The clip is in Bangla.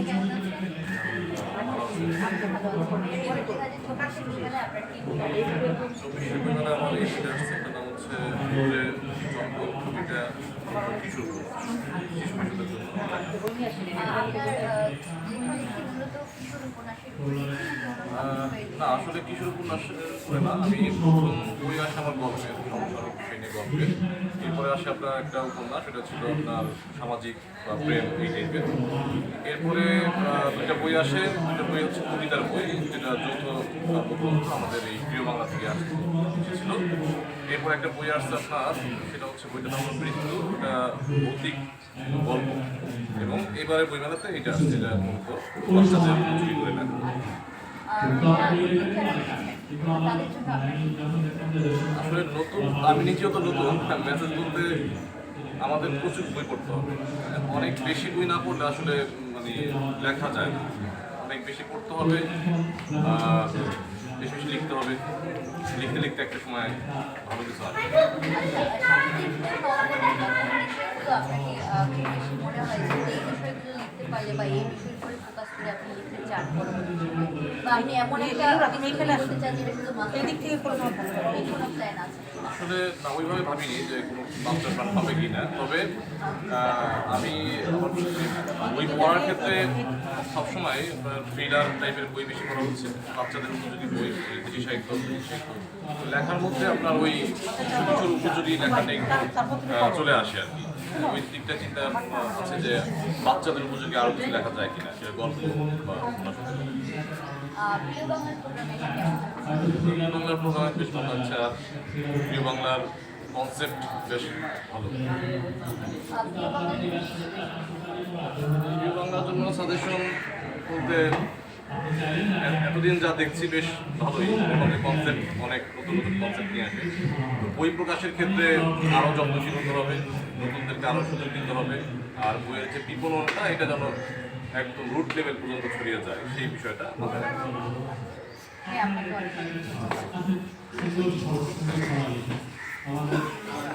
জঙ্গল এটা কিশোর শিশু কিশোরদের জন্য আপনার আহ, জীবনে কি মূলত কিশোর উপন্যাসের বই আহ, না, আসলে কিশোর উপন্যাস করে না। আমি প্রথম বই আসে আমার গল্পের সংসারক শ্রেণি গল্পের এরপরে আসে আপনার একটা উপন্যাস সেটা ছিল আপনার সামাজিক বা প্রেম এই টাইপের এরপরে দুইটা বই আসে। দুইটা বই হচ্ছে কবিতার বই, যেটা যৌথ কাব্যগ্রন্থ আমাদের এই প্রিয় বাংলা থেকে আসছে এসেছিল। এরপর একটা বই আসছে আপনার, সেটা হচ্ছে বইটার নাম মৃত্যু, এটা ভৌতিক গল্প। এবং এবারে বইমেলাতে এটা আসছে যেটা মূলত বাচ্চাদের চুরি করে আসলে নতুন আমি নিজেও তো নতুন মেসেজ বলতে আমাদের প্রচুর বই পড়তে হবে। অনেক বেশি বই না পড়লে আসলে মানে লেখা যায় অনেক বেশি পড়তে হবে বেশি বেশি লিখতে হবে। লিখতে লিখতে একটা সময় ভালো কিছু আহ, আসলে না, ওইভাবে ভাবিনি যে কোনো কি না তবে আমি বই পড়ার ক্ষেত্রে সবসময় থ্রিলার টাইপের বই বেশি পড়া হচ্ছে। বাচ্চাদের উপযোগী বই দেশি সাহিত্য লেখার মধ্যে আপনার ওই শিশু কিশোর উপযোগী লেখাটা একটু চলে আসে আর কি। ওই দিকটা চিন্তা আছে যে বাচ্চাদের উপযোগী আরও কিছু লেখা যায় কিনা, সেটা গল্প বা প্রিয় বাংলার প্রোগ্রামে বেশ ভালো লাগছে, আর প্রিয় বাংলার কনসেপ্ট বেশ ভালো। প্রিয় বাংলার জন্য সাজেশন বলতে এতদিন যা দেখছি বেশ ভালোই। এবং কনসেপ্ট অনেক নতুন নতুন কনসেপ্ট নিয়ে আসে। তো বই প্রকাশের ক্ষেত্রে আরও যত্নশীল হতে হবে নতুনদেরকে আরও সুযোগ দিতে হবে। আর বইয়ের যে বিপণনটা এটা যেন একদম রুট লেভেল পর্যন্ত ছড়িয়ে যায় সেই বিষয়টা মাথায় রাখতে